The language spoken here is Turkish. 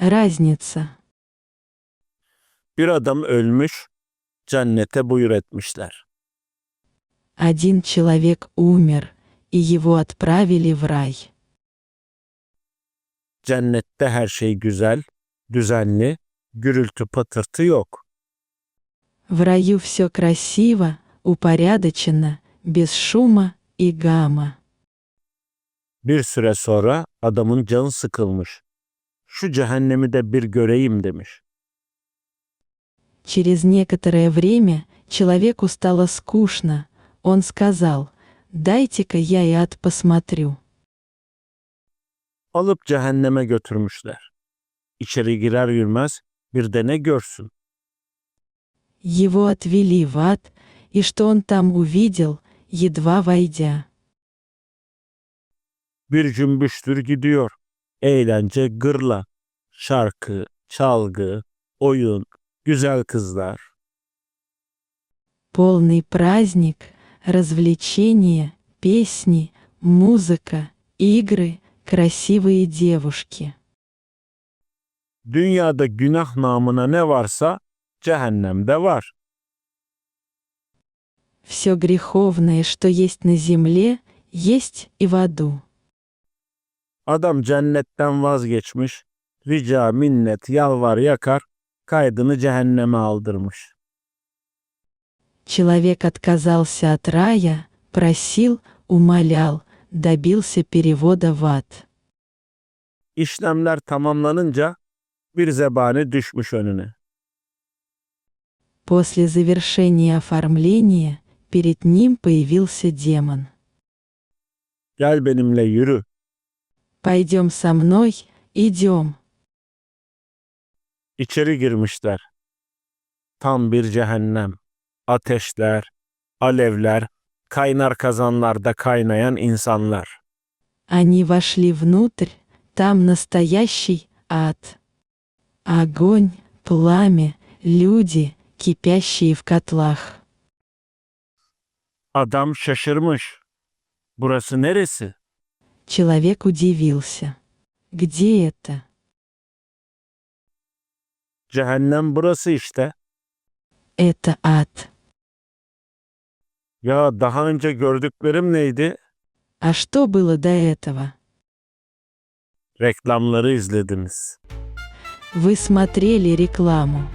разница? Bir adam ölmüş, cennete buyur etmişler. Один человек умер, и его отправили в рай. Cennette her şey güzel, düzenli, gürültü patırtı yok. В раю все красиво, упорядочено, без шума и гамма. Bir süre sonra adamın canı sıkılmış. Şu cehennemi de bir göreyim demiş. Через некоторое время человеку стало скучно. Он сказал, «Дайте-ка я и ад посмотрю». Alıp cehenneme götürmüşler. İçeri girer girmez bir de ne görsün. Его отвели в ад, и что он там увидел, едва войдя. Bir cümbüştür gidiyor. Eğlence gırla. Şarkı, çalgı, oyun, güzel kızlar. Полный праздник, развлечения, песни, музыка, игры, красивые девушки. Dünyada günah namına ne varsa cehennemde var. Все греховное, что есть на земле, есть и в аду. Adam cennetten vazgeçmiş, rica minnet yalvar yakar, kaydını cehenneme aldırmış. Человек отказался от рая, просил, умолял, добился перевода в ад. İşlemler tamamlanınca bir zebani düşmüş önüne. После завершения оформления перед ним появился демон. Gel benimle yürü. «Пойдем со мной, идем». İçeri girmişler. Tam bir cehennem. Ateşler, alevler, kaynar kazanlarda kaynayan insanlar. Они вошли внутрь, там настоящий ад. Огонь, пламя, люди, кипящие в котлах. Adam şaşırmış. Burası neresi? Человек удивился. Где это? Cehennem burası işte. Это ад. Ya daha önce gördüklerim neydi? А что было до этого? Reklamları izlediniz. Вы смотрели рекламу.